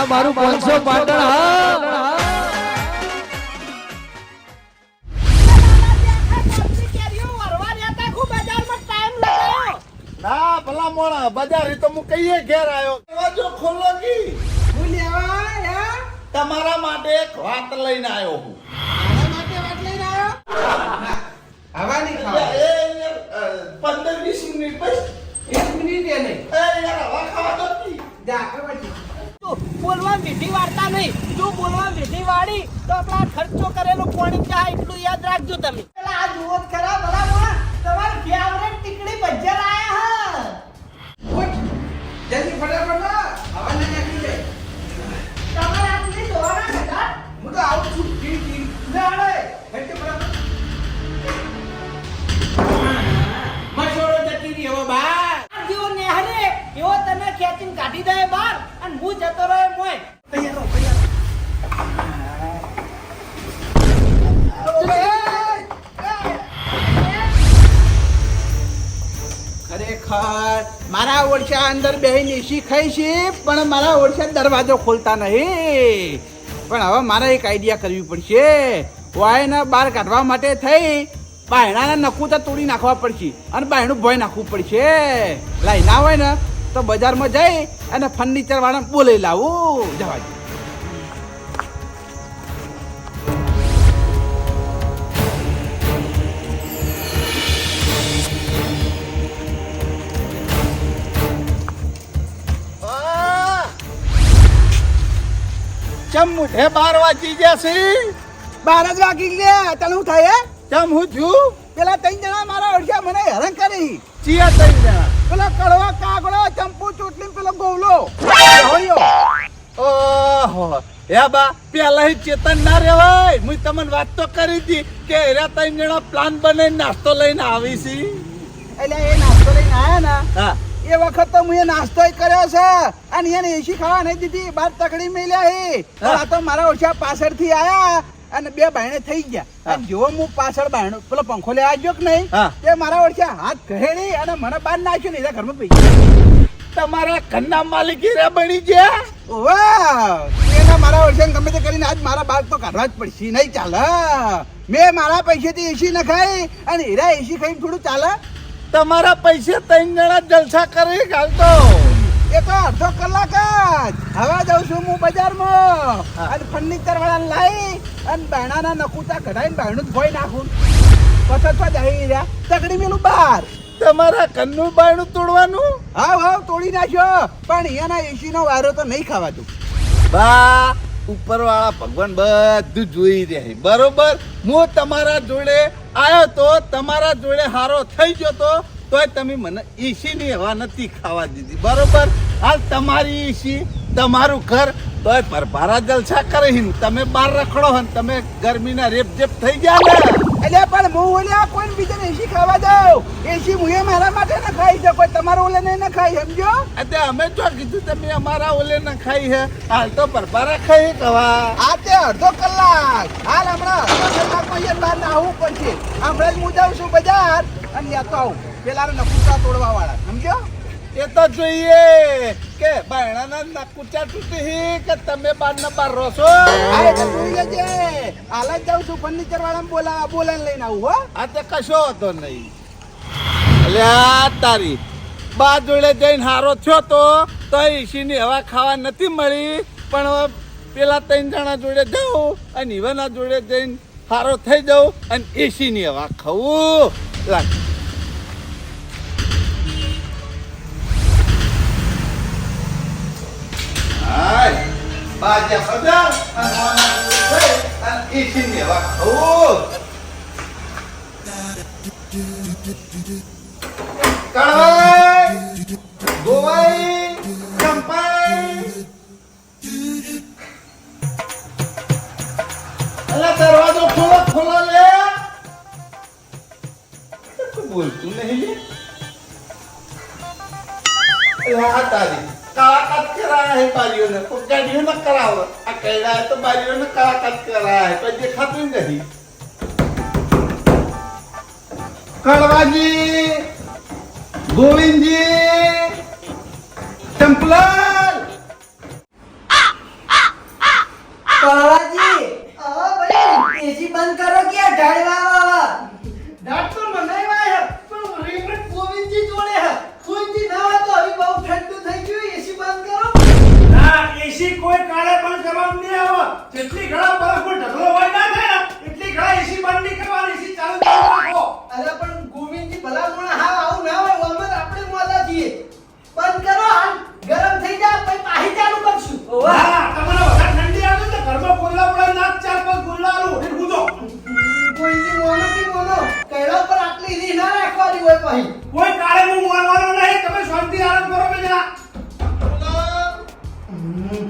આ મારું પાંચસો પાટણ હા. ના ભલા મોણા બજાર તો હું કહીએ ઘેર આવ્યો દરવાજો ખોલો કી. તમારા માટે એક વાત લઈને આવ્યો હું. પંદર વીસ મિનિટ પછી. એ યાર હવા ખાવા દો કી. બોલવા મીઠી વાળતા નહીં. જો બોલવા મીઠી વાળી, તો આપણા ખર્ચો કરેલો પાણી ચા એટલું યાદ રાખજો તમે. આ જુઓ ખરા બરાબર તમારે તમારે ફેવરેટ ટીકડી ભજ્જર આયા હા. અંદર બેહીને એસી ખાઈ છે પણ મારા ઓળખે દરવાજો ખોલતા નહીં. પણ હવે મારે એક આઈડિયા કરવી પડશે. વાયના બહાર કાઢવા માટે થઈ બાયણાના નકુતા તોડી નાખવા પડશે અને બાયણું ભોય નાખવું પડશે. લાઈ ના હોય ને, તો બજારમાં જઈ અને ફર્નિચર વાળા બોલાવી લાવું. જવા મુઠે બાર વાગી ગયા છે. બાર જ વાગી ગયા. તને હું થાય કેમ હું છું પેલા ત્રણ જણા મારા ઓળશા મને હેરાન કરી. ચિયા ત્રણ જણા. પેલો કડવા કાગડો ચંપુ ચૂંટણી પેલો ગોવલો. ઓહો. હે બા પેલા ચેતન ના રેવાય હું તમને વાત તો કરી હતી કે હેરા ત્રણ જણા પ્લાન બનાવીને નાસ્તો લઈને આવી છી. એટલે એ નાસ્તો લઈને આયા ને? હા. એ વખત તો હું નાસ્તો કર્યો છે. અને એને એસી ખાવા નહીં દીધી બાર તકડી મેલ્યા હે. આ તો મારા ઓછા પાછળથી આયા અને બે બાયણે થઈ ગયા. અને જો હું પાછળ બાયણો પેલો પંખો લેવા ગયો કે નહીં તે મારા ઓછા હાથ ઘરેડી અને મને બહાર નાખ્યો નહીં ઘરમાં પી તમારા ઘરના માલિક રે બની ગયા? વાહ એના મારા ઓછા ગમે તે કરીને આજ મારા બાર તો કાઢવા જ પડશે. નહીં ચાલે. મેં મારા પૈસેથી એસી નખાઈ અને હીરા એસી ખાઈને થોડું ચાલે. તમારા પૈસે ત્રણ જણા જલસા કરી ગાલતો એ તો અડધો કલાક જ. હવે જાઉં છું હું બજારમાં. હા. અને ફર્નિચર વાળા લાવી અને બહેણાના નકુતા કઢાઈને બહેણું જ ભોઈ નાખું. પછી તો જઈ રહ્યા. તગડી મેલું બહાર. તમારા ઘરનું બાયણું તોડવાનું? હાવ હાવ તોડી નાખ્યો. પણ અહીંયાના એસી નો વારો તો નહીં ખાવાતું. બા ઉપરવાળા ભગવાન બધું જોઈ રહે બરોબર? હું તમારા જોડે આવ્યો તો તમારા જોડે હારો થઈ ગયો તો, તોય તમે મને ઈસીની હવા નથી ખાવા દીધી. બરોબર? હાલ તમારી ઈસી તમારું ઘર તોય પરભારા જલસા કરે તમે બહાર રખડો હન તમે ગરમીના રેપ જેપ થઈ ગયા ને. એટલે પણ હું ઓલ્યા કોઈ બીજાને એસી ખાવા દઉં? એસી હું મારા માટે ન ખાઈ શકો તમારો ઓલે ન ખાઈ સમજો? એટલે અમે જો કીધું તમે અમારા ઓલે ન ખાઈ હે. હાલ તો પરપારા ખાઈ કવા. આ તે અડધો કલાક. હાલ હમણાં અડધો કલાકમાં અહીંયા બહાર આવવું પડશે. હમણાં જ હું જાઉં છું બજાર અને લેતો આવું. પેલા નકુચા તોડવા વાળા સમજો? એ તો જોઈએ કે બાયણાના નાકુચા તૂટી કે તમે બાર ના બાર રહો છો? હા તો જોઈ જજે હાલ જ જાઉં છું ફર્નિચર વાળા બોલા બોલાને લઈને આવું હો. આ તો કશો હતો નહીં. અલ્યા તારી બા જોડે જઈને હારો થયો તો તો ઈશીની હવા ખાવા નથી મળી. પણ પેલા ત્રણ જણા જોડે જાઉં અને ઈવાના જોડે જઈને હારો થઈ જાઉં અને એસીની હવા ખાવું લાગ. હાય બાજા બજાર અને જોડે જઈ અને એસીની હવા ખાવું કળવાઈ ગોવાઈ કરાવો આ કૈડા હે તો બારીઓને કાળાકાત કરાયા હે કોઈ દેખાતું નહીં એસી કોઈ કાળે પણ કરવાનું નહીં આવે. જેટલી ઘણા બરફ પર ઢગલો હોય ના થાય એટલી ઘણા એસી બંધ નહીં કરવાની એસી ચાલુ ચાલુ રાખો અરે પણ ગોવિંદજી ભલા ગુણ હા આવું ના હોય અમે આપણે મોલા છીએ. બંધ કરો હાલ ગરમ થઈ જાય પછી પાહી ચાલુ કરશું. વાહ તમારે વધારે ઠંડી આવે તો ઘરમાં કોલ્લા પડે ના ચાર પાંચ કોલ્લા આલુ એ કૂદો. ગોવિંદજી મોનો કે મોનો કૈલા પર આટલી રીહ ના રાખવાની હોય પછી કોઈ કાળે હું મોલવાનો નહીં તમે શાંતિ આરામ કરો બેજા Mm-hmm.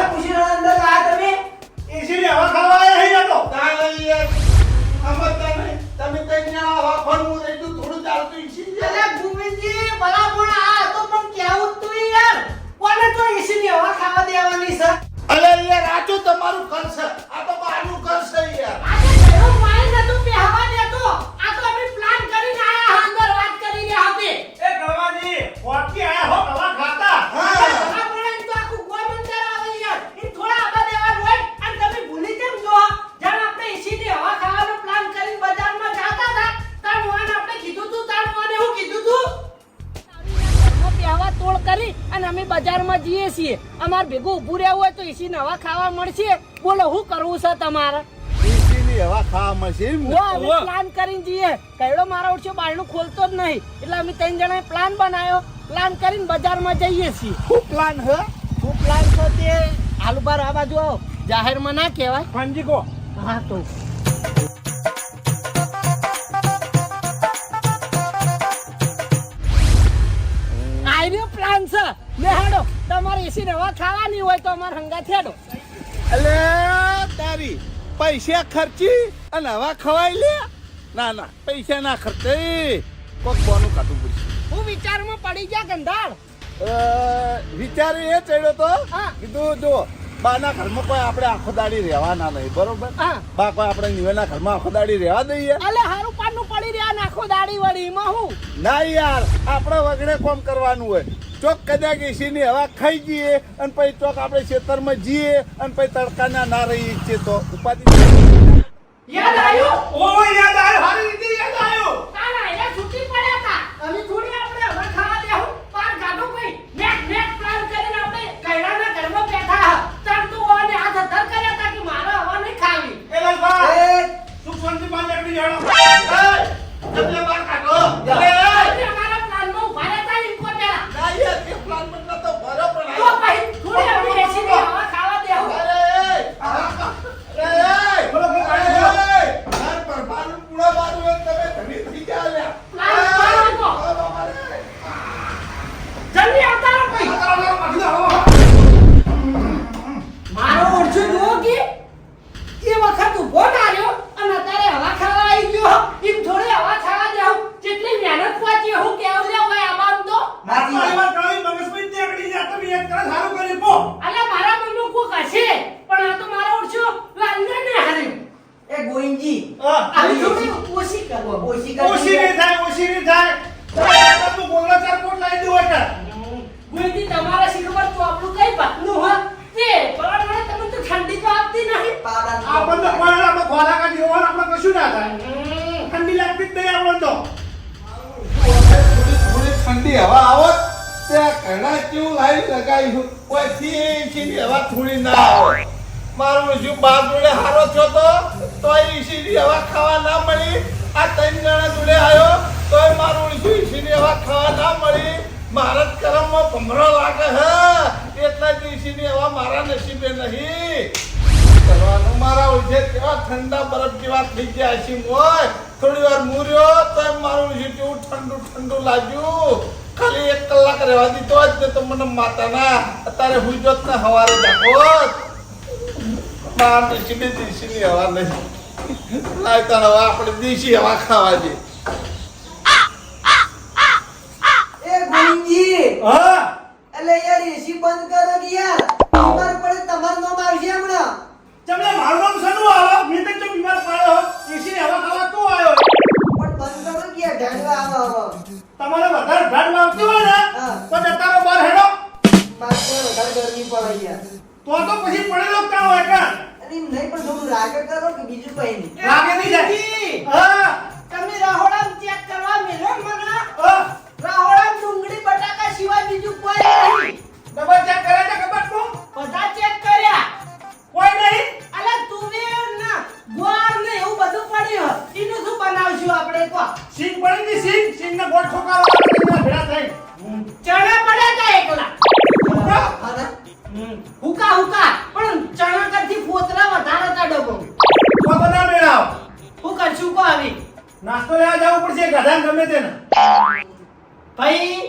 ની હવા ખાવા આયા હી નતો તાણે યાર, સમજતા નહીં. તમે કઈ અહીંયા હવા ખાવાનું એટલું થોડું ચાલતું ઈસી. અરે ભૂમિજી ભલા પણ આ તો પણ કેવું તું યાર કોને તો ઈસી ની હવા ખાવા દેવાની છે અલે યાર, આ તો તમારું ઘર છે. આ તો બહારનું ઘર છે યાર. નતું બેહવા દેતો આ તો અમે પ્લાન કરીને આયા અંદર વાત કરીને આપે એ આયા હો હવા અમાર ભેગું ઊભું રહેવું હોય તો એસી નવા ખાવા મળશે. બોલો શું કરવું છે તમારે? ની ખાવા મળશે પ્લાન કરીને જઈએ. કઈડો મારા ઓછો બારણું ખોલતો જ નહીં. એટલે અમે ત્રણ જણાએ પ્લાન બનાવ્યો. પ્લાન કરીને બજારમાં જઈએ છીએ. શું પ્લાન હે શું પ્લાન છે તે? હાલ બાર આ બાજુ જાહેરમાં ના કહેવાય. ફંજી કહો હા તો. ખાવાની હોય તો અમારે હંગા છેડો અલે તારી પૈસા ખર્ચી અને હવા ખવાઈ લે? ના ના પૈસા ના ખર્ચે. કોક બોનું કાઢું પડશે. હું વિચારમાં પડી ગયા ગંધાળ. વિચાર એ ચડ્યો તો? હા. કીધું જો બાના ઘરમાં કોઈ આપણે આખો દાડી રહેવાના નહીં બરોબર? બા કોઈ આપણે નિવેના ઘરમાં આખો દાડી રહેવા દઈએ? અલે હારું પાનું પડી રહ્યા નાખો દાડી વળી એમાં હું. ના યાર આપણે વગડે કોમ કરવાનું હોય. ચોક કદાચ એસી ની હવા ખાઈ જઈએ અને પછી ચોક આપણે ખેતરમાં જઈએ અને પછી તડકાના ના રહી ઈચ્છીએ તો ઉપાધિ યાદ આવ્યું? ઓ યાદ આવ્યું? હારી રીતે યાદ આવ્યું? તારા એને છૂટી પડ્યા હતા. અમે થોડી આપણે હવે ખાવા દેવું પાર ગાડો ભાઈ નેક નેક પ્લાન કરીને આપણે કૈરાના ઘરમાં બેઠા હા તાર તો ઓને હાથ અધર કર્યા હતા કે મારે હવા નહીં ખાવી એ લલભા સુખ શાંતિ માં નીકળી જાણો તમને બહાર કાઢો આજે અમારા પ્લાનમાં ઊભા રહેતા એમ કો પેલા ના યાર, એ plan બદલા તો બરોબર તો પછી થોડી અમે એસીની હવા ખાવા દેવું અરે, અરે, અરે, બોલો, બોલો, કાઢી અરે, દો. માર પરભાનું પૂળા મારું હોય તમે ધણી થઈ ગયા લ્યા. લાલ પાડો તો. અરે, બાબા રે. જલ્દી આવતા રહો ભાઈ મારો ઓળછો જુઓ કે એ વખત ઊભો ના રહ્યો અને અત્યારે હવા ખાવા આવી ગયો એમ થોડી હવા ખાવા જાવ જેટલી મહેનત પહોંચી હું કેવું લે હોય આબામ તો પરિવાર કળી મગજમાં જ નીકળી જા તમે એક કરે સારું કરી પો અલ્યા મારા મનમાં કોક હશે પણ આ તો મારો ઓળછો લાલને ને હાર્યો એ ગોવિંદજી આવી ઓછી કરવો ઓછી ઓછી નહીં થાય ઓછી નહીં થાય. તું બોલનો ચાર કોટ લાવી દો એટલે ગુઈથી તમારા શિખર તો આપણું કઈ ભાતનું હોય તે પણ મને તો ઠંડી તો આપતી નહીં. આપણે એવો હોય ને આપણે કશું ના થાય. ઠંડી લાગતી જ નહીં આપણને તો. થોડી થોડી ઠંડી હવા આવો. ત્યાં ઘણા કેવું લાવી લગાવ્યું કોઈ થી હવા થોડી ના આવે. મારું શું બાર જોડે હારો થયો તો તોય એસીની હવા ખાવા ના મળી. આ ત્રણ જણા જોડે આવ્યો તોય મારું શું એસીની હવા ખાવા ના મળી. મારા કરમમાં ભમરો લાગે હે. એટલા જ એસીની હવા મારા નસીબે નહીં. કરવાનું મારા ઉજે કેવા ઠંડા બરફ જેવા થઈ ગયા છે મોય. થોડી વાર મૂર્યો તો મારું ઓછે કેવું ઠંડુ ઠંડુ લાગ્યું. ખાલી એક કલાક રહેવા દીધો જ તો મને માતાના. અત્યારે હુઈ જોત ને હવારે જાગો માર નસીબે દેશીની હવા નહીં લાયતા હવા આપણે દેશી હવા ખાવા દે. એ ગુંજી હા? એટલે યાર એસી બંધ કરો કે યાર? બીમાર પડે તમાર નામ આવશે હમણાં. તમને મારું નામ શેનું આવે? મેં તો બીમાર પડ્યો. એસી હવા ખાવા તું આવ્યો. પણ બંધ કરો કે યાર ઢાંડવા આવો આવો. તમારે વધારે ઢાઢ લાગતી હોય ને. તો જતારો બહાર હેડો. મારે વધારે ગરમી પડે યાર. તો તો પછી પડેલો ક્યાં કાં હોય કાં? અને નહીં પણ થોડું રાગે કરો કે બીજું કઈ નહીં. રાગે નહીં જાય. હા. તમે રાહોડા ચેક કરવા મેલો મને રાહોડા ડુંગળી બટાકા સિવાય બીજું કોઈ નહીં. ડબલ ચેક કરે છે ખબર તું બધા ચેક કર્યા. કોઈ નહીં? અલે તું ના ગોળ ને એવું બધું પડ્યું. એનું શું બનાવશું આપણે કો સિંગ પડી ગઈ સિંગ. સિંગ ને ગોળ ઠોકાવા ભેળા થઈ. ગધાને ગમે તેને. ભાઈ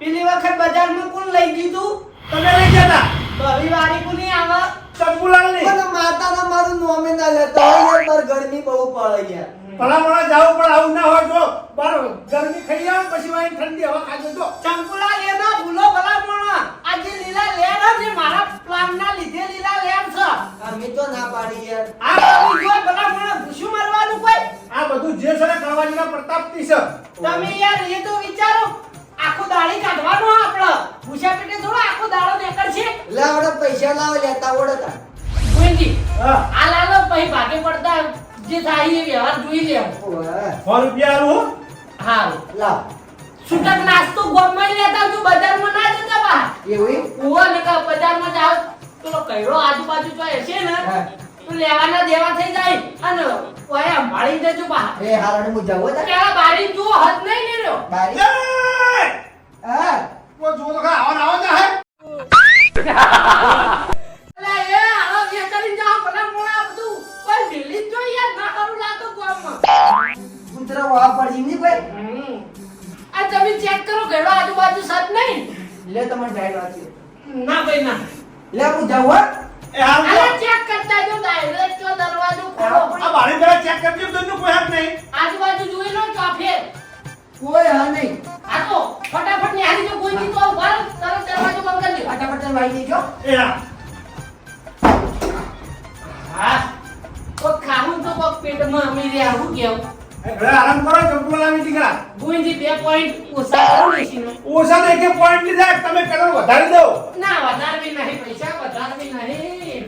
પેલી વખત બજારમાં કોણ લઈ દીધું તમે લઈ જતા. તો હવે વારી કોની આવે ચંપુલાલની પણ માતાના મારું નોમે ના લેતા હોય પર ગરમી બહુ પડે યાર. ભલા મોડા જાવ પણ આવું ના હોય તો બાર ગરમી થઈ જાય પછી વાઈ ઠંડી હવા ખાજો તો. ચંપુલાલ એ ભૂલો ભલા મોડા આજે લીલા લેર છે. મારા પ્લાન ના લીધે લીલા લેર છે. અમે તો ના પાડી યાર. આ બધી ગયો ભલા મોણા ભૂસું મારવાનું કોઈ? આ બધું જે છે ને કળવાજીના પ્રતાપથી છે. તમે યાર એ તો વિચારો. આખો દાડી કાઢવાનો આપણો ભૂસા પેટે થોડો આખો દાડો નેકર છે લાવડો પૈસા લાવ લેતા ઓડતા ગોવિંદજી આ લાલો પછી ભાગે પડતા જે થાય એ વ્યવહાર જોઈ લેવો 100 રૂપિયા આલું હા. લાવ. છૂટક નાસ્તો ગોમમાં લેતા તું બજારમાં ના જતા બા. એવું ઓ ને કા બજારમાં જાવ પેલો કઈડો આજુબાજુ તો હશે ને તો લેવાના દેવા થઈ જાય અને ઓય માળી દેજો બા. એ હારણ હું જાવ તો પેલા બારી જુઓ હદ નહીં લેરો બારી? હા. ઓ જો તો કા આવા ના જા હે. એ આવા ભલા મોણા બધું કોઈ જોઈએ ના કરું લાતો ગોમમાં. કૂતરા વા પડી ની ભાઈ? હમ. આ તમે ચેક કરો ઘેડો આજુબાજુ સાત નહીં? લે તમે ડાયરો વાંચી ના ભાઈ ના. લે હું જાઉં હો. એ ચેક કરતા જો ડાયરેક્ટ જો દરવાજો ખોલો. આ બારી પેલા ચેક કરજો તો કોઈ હાથ નહીં. આજુબાજુ જોઈ લો ફેર. કોઈ હા નહીં. આ તો ફટાફટની હારી જો કોઈ દી તો ઊભા તરત દરવાજો બંધ કરી દે. ફટાફટ વાઈ દેજો. એ હા. હા. તો ખાવું તો કોક પેટમાં અમી રે આવું કેવું? ઘરે આરામ કરો ચંપુલાલની દીકરા ગોવિંદજી બે પોઈન્ટ ઓછા કરો ને ઓછા તો એકે પોઈન્ટ લીધા તમે કલર વધારી દો. ના વધારવી નહીં પૈસા વધારવી નહીં.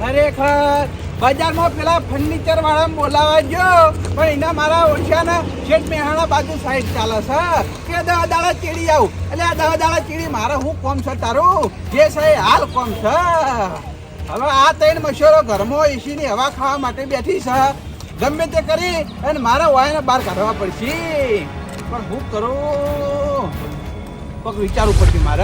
ખરેખર બજારમાં પેલા ફર્નિચર વાળા બોલાવા ગયો પણ એના મારા ઓળખ્યાના શેઠ મેહાણા બાજુ સાઈડ ચાલે છે. કે દવા દાડા ચીડી આવું. એટલે આ દવા દાડા ચીડી મારે હું કોમ છે તારું? જે છે હાલ કોમ છે. હવે આ ત્રણ મચ્છરો ઘરમાં એસીની હવા ખાવા માટે બેઠી છે. ગમે તે કરી અને મારા વાયને બહાર કાઢવા પડશે. પણ હું કરો? પગ વિચારવું પડશે મારે.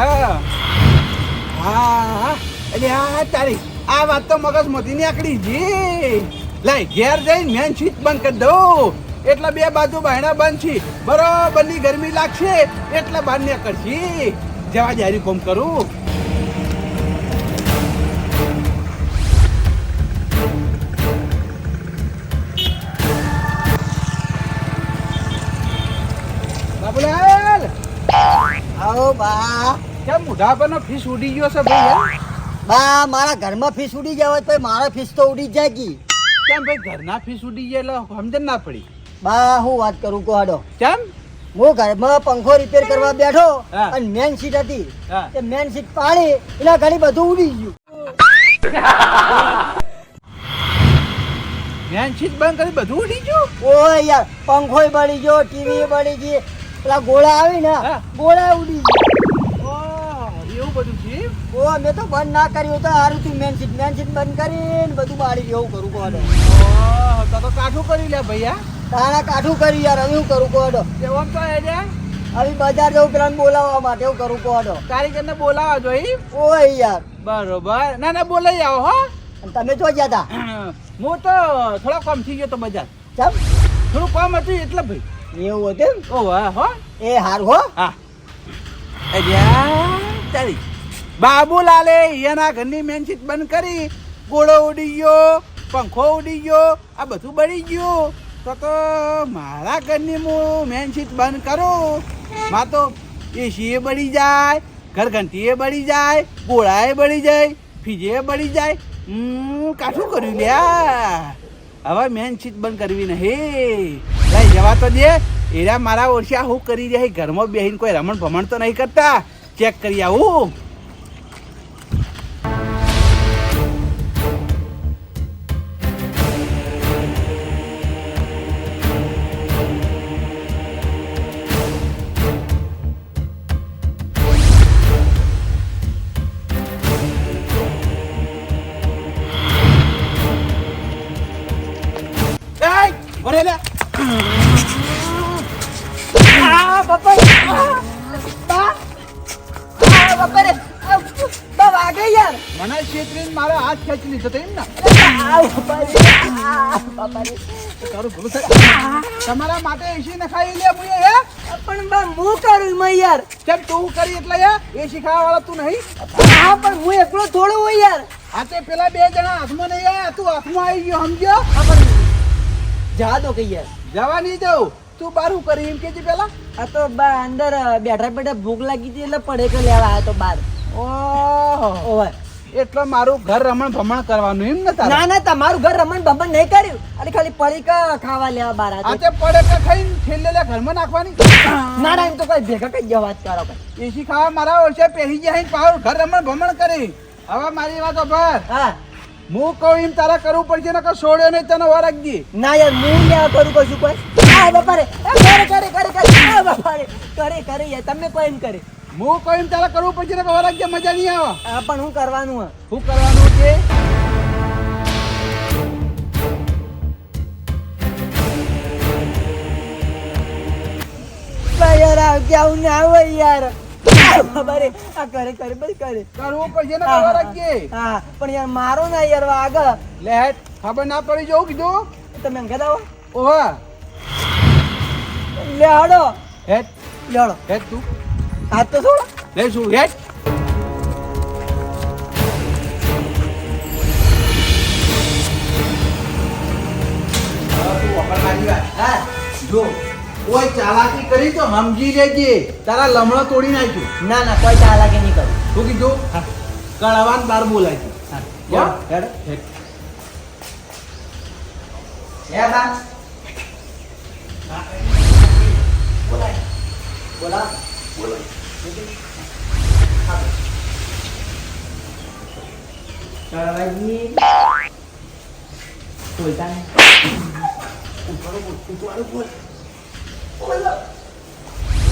હા, એટલે હા તારી, આ વાત તો મગજ મોતી ની આકડી જી લાય, ઘેર જઈને મેન સ્વિચ બંધ કરી દઉં. એટલે બે બાજુ બહેણા બંધ છે. બરોબર ગરમી લાગશે એટલે બહાર નીકળશી. જવા જારી કોમ કરું. બા. કેમ મોઢા પરનો ફીસ ઉડી ગયો છે ભાઈ બા મારા ઘરમાં ફીસ ઉડી જાય તો મારો ફીસ તો ઉડી જાય કી. કેમ ભાઈ ઘરના ફીસ ઉડી ગયા એટલે સમજણ ના પડી. બા હું વાત કરું કોહાડો કેમ? હું ઘરમાં પંખો રિપેર કરવા બેઠો અને મેન સીટ હતી. તે મેન સીટ પાડી એના ઘડી બધું ઉડી ગયું. મેન સીટ બંધ કરી બધું ઉડી ગયું? ઓય યાર પંખોય બળી ગયો ટીવી બળી ગઈ. પેલા ગોળા આવી ને ગોળા ઉડી ગયા. એવું બધું છે? ઓ મેં તો બંધ ના કર્યું તો હારું તું મેન સીટ મેન સીટ બંધ કરીને બધું બાળી જેવું કરું કોડો તો તો કાઠું કરી લે ભૈયા. તારા કાઠું કરી યાર હવે હું કરું કોડો ઓમ તો એ જે હવે બજાર જવું પેલા બોલાવવા માટે હું કરું કોડો કારીગરને બોલાવા જોઈ ઓય યાર. બરોબર. ના ના બોલાઈ આવો હો. અને તમે જો ગયા હતા હું તો થોડો કમ થઈ ગયો તો બજાર. ચમ. થોડું કમ હતું એટલે ભાઈ. એવું હતું એમ? ઓ વાહ હો. એ હારું હો. હા. અલ્યા તારી. બાબુલાલે એના ઘરની મેન સીટ બંધ કરી, ગોળો ઉડી ગયો, પંખો ઉડી ગયો, આ બધું બળી ગયું. તો તો મારા ઘરની હું મેન સીટ બંધ કરું. માં તો એસી એ બળી જાય ઘર ઘંટી એ બળી જાય, ગોળાએ બળી જાય ફીજે બળી જાય. હમ, કાઠું કર્યું લ્યા હવે મેન સીટ બંધ કરવી નહીં. લઈ જવા તો દે. એરા મારા ઓછા હું કરી રહ્યા ઘરમાં બેહીને કોઈ રમણ ભમણ તો નહીં કરતા. ચેક કરી આવું ઓરે લે. આ બાપા આ, બા આ બાપા રે આ, બા વાગે યાર. મને છેતરીને મારો હાથ ખેંચી લીધો તો એમ ને? આ બાપા રે આ બાપા રે. તારું ભલું તમારા માટે એસી નખાઈ લે મુએ હે? પણ બા હું કરું એમાં યાર? કેમ તું કરી એટલે એસી ખાવા વાળા તું નહીં? હા પણ હું એકલો થોડો હોય યાર. આ તે પેલા બે જણા હાથમાં નહીં આયા તું હાથમાં આવી ગયો સમજ્યો? હા જવા દો કે યાર. જવા નહીં દઉં. તું બાર હું કરી એમ કે છે પેલા? આ તો બા અંદર બેઠા બેઠા ભૂખ લાગી હતી એટલે પડે કે લેવા આવ્યો તો બાર. ઓહો. એટલે મારું ઘર રમણ ભમણ કરવાનું એમ ને ના ના તમારું ઘર રમણ ભમણ નહીં કર્યું. અરે ખાલી પડી ખાવા લેવા બાર આ આવ્યો તે પડે કે ખાઈને છેલ્લે લે ઘરમાં નાખવાની. ના ના એમ તો કઈ ભેગા કઈ જવા કરો ભાઈ એસી ખાવા મારા ઓછે પહેરી જાય પાવ ઘર રમણ ભમણ કરી. હવે મારી વાત ભર હા. હું કહું એમ તારા કરવું પડશે ને કે છોડ્યો નહીં તને વાર રાખજે ના યાર હું લેવા કરું કશું કોઈ. હા બાપા કરે કરે કરે કરે આ બાપા કરે કરે યાર તમે કોઈ કરે? હું કહું એમ કરવું પડશે ને કે વાર રાખજે મજા નહીં આવે. આ પણ હું કરવાનું હે. કરવાનું છે યાર આ કેવું ના હોય યાર? આ આ કરે કરે બસ કરે કરવું પડશે ને કે હા, રાખજે? હા પણ યાર મારો ના યાર આગળ લે ખબર ના પડી જવું કીધું? તમે અંગત આવો. ઓહા. લે હડો હેટ હાડો હેટ તું? હાથ તો થોડો. લે શું હેટ હા જો કોઈ ચાલાકી કરી તો સમજી લેજે. તારા લમણો તોડી નાખ્યું. ના ના કોઈ ચાલાકી નહીં કરું. શું કીધું? કળવાન બાર બોલાય છે. હે. હેડો હેટ એ બા બોલા કરવાજી બોલતા નહીં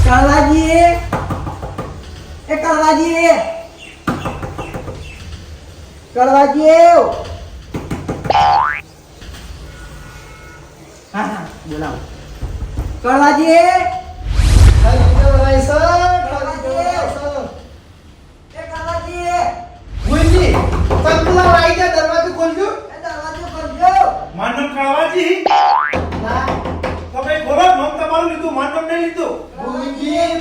કરવાજી એ કરવાજી કરવાજી હા હા બોલાવો કરવાજી એ કરવાજી દરવાજો ખોલજો. એ દરવાજો કરજો માનવ કળવાજી ના તમે બોલો નામ તમારું લીધું માનવ ને લીધું.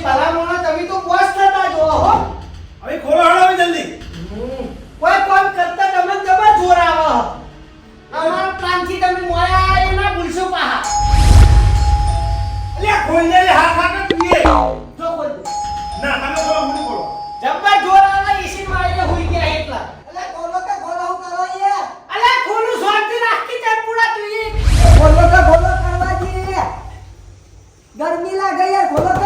ભલામણ તમે તો બોસ થતા જો હો. હવે ખોલો જલ્દી. કોઈ કોમ કરતા તમે જબર જોર આવો અમારા પ્લાનથી તમે મોયા એના ભૂલશો પાહા. અલ્યા ખોલ દે લે, હાથ હાથ ગરમી લાગે યાર ખોલો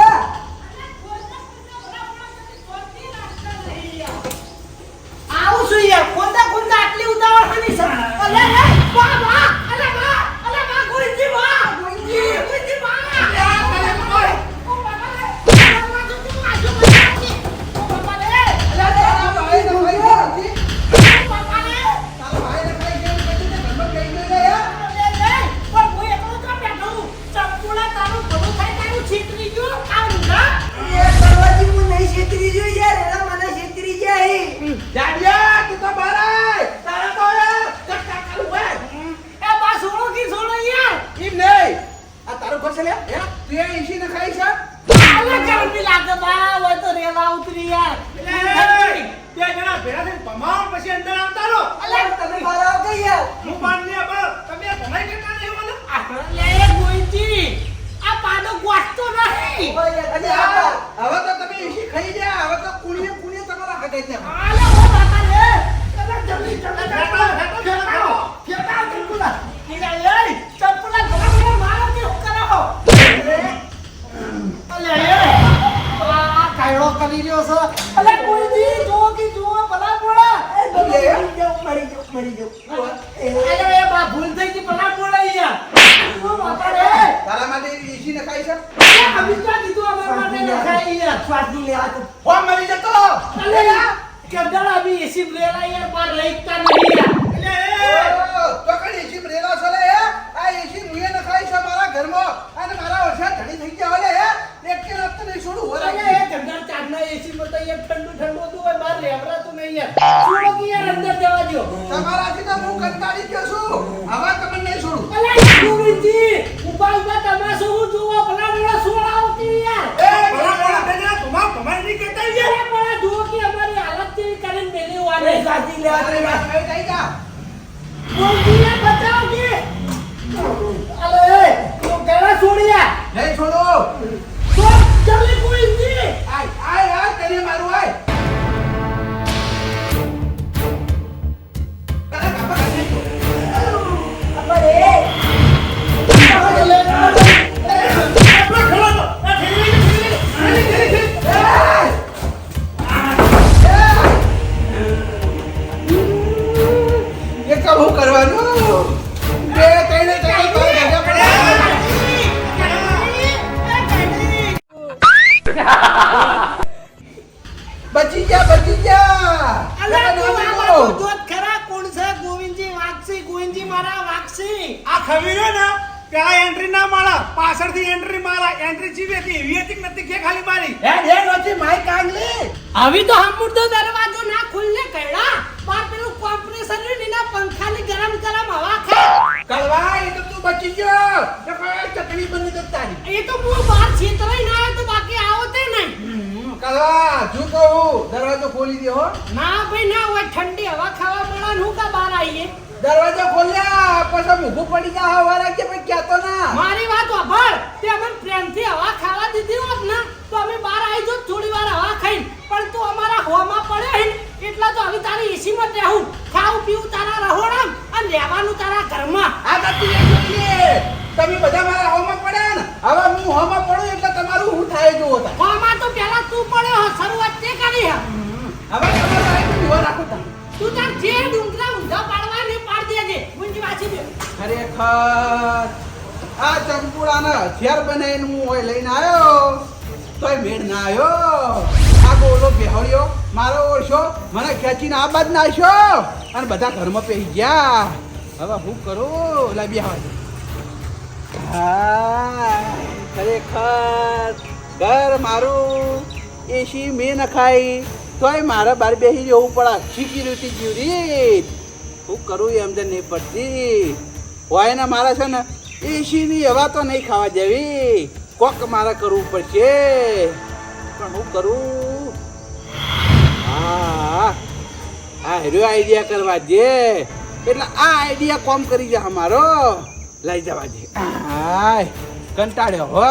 કેદાર અભી એસી બ્રેલા યાર બાર લઈતા નહીં યાર ઓ, તો કઈ એસી બ્રેલા છે ઘરમાં અને મારા ઓછા ધણી થઈ ગયા લે હે. એક કે રાત તો નહીં છોડું અરે એ કેદાર ચારના એસી માં તો યાર ઠંડુ ઠંડુ હતું હોય બાર રેવરાતું નહીં યાર. છોડો કે યાર અંદર જવા દો તમારાથી તો હું કંટાળી ગયો છું. હવે તમને નહીં છોડું. યાર ગોવિંદજી ઊભા ઊભા તમાશો હું જુઓ ભલા યાર. એ ભલા મોણા બેટા તમાર તમારે નહીં કહેતા ઈ અરે જુઓ કે અમારી હાલત કેવી કરીને મેલી વાળે જાતી લેવા તારી વાત થઈ જા. ગોવિંદજીને બચાવ કે અલે કેવા છોડ્યા નહીં છોડો તો જલ્દી ગોવિંદજી આય આય આય તને મારું આય તારા એન્ટ્રી જીવે હતી એવી હતી નથી કે ખાલી મારી? હેડ હેડ નથી માઈક કાંગલી આવી તો હમુરદો દરવાજો ના ખુલ્લે કઈડા બાર પેલું કોમ્પ્રેસર ને એના પંખાની ગરમ ગરમ હવા ખે. કલવા એ તો તું બચી ગયો. તો કોઈ ચટણી બની તો તારી. એ તો હું બહાર છીતરાઈ ના આવ્યો તો બાકી આવો તે નહીં કલવા જો કહું દરવાજો ખોલી દે હો. ના ભાઈ ના હોય ઠંડી હવા ખાવા મળે હું કા બહાર આવીએ? દરવાજો ખોલ્યા પછી મૂકું પડી જા હવા રાખજે ભાઈ ક્યાં ના મારી વાત વાપર તે અમે પ્રેમથી હવા ખાવા દીધી હોત ને તો અમે બહાર આવી જો થોડી વાર હવા ખાઈને પણ તું અમારા હોમાં પડ્યો હે ને એટલા તો હવે તારી એસી માં રહેવું ખાવું પીવું તારા રહોડા અને રહેવાનું તારા ઘરમાં. આ એક જોઈએ. તમે બધા મારા હોમાં પડ્યા ને? હવે હું હોમાં પડું એટલે તમારું હું થાય તાર. હોમાં તો પહેલા તું પડ્યો હો, શરૂઆત તે કરી હે હવે તમે સાહેબ વિવાહ રાખો તમે તું તાર જે ડુંગરા ઊંધા પાડવા ને પાડી દેજે. મુંજી વાંચી દે. ખરેખર આ ચંપુડાને હથિયાર બનાવીને હું લઈને આવ્યો. તોય મેળ ના આવ્યો. આ બોલો બેહળ્યો. મારો ઓળશો મને ખેંચીને આ બાદ નાખ્યો અને બધા ઘરમાં પહેરી ગયા. હવે હું કરું? લા બેહવા દે. હા, ખરેખર. ઘર મારું. એસી મેં નખાઈ. તોય મારે બાર બેસી જવું પડે. સિક્યુરિટી જેવી હું કરું એમ તો નહીં પડતી. હોય ને મારે છે ને એસીની હવા તો નહીં ખાવા જેવી. કોક મારે કરવું પડશે. પણ હું કરું? આ હેરો આઈડિયા કરવા દે. એટલે આ આઈડિયા કોમ કરી જા અમારો. લઈ જવા હાય કંટાળ્યો હો.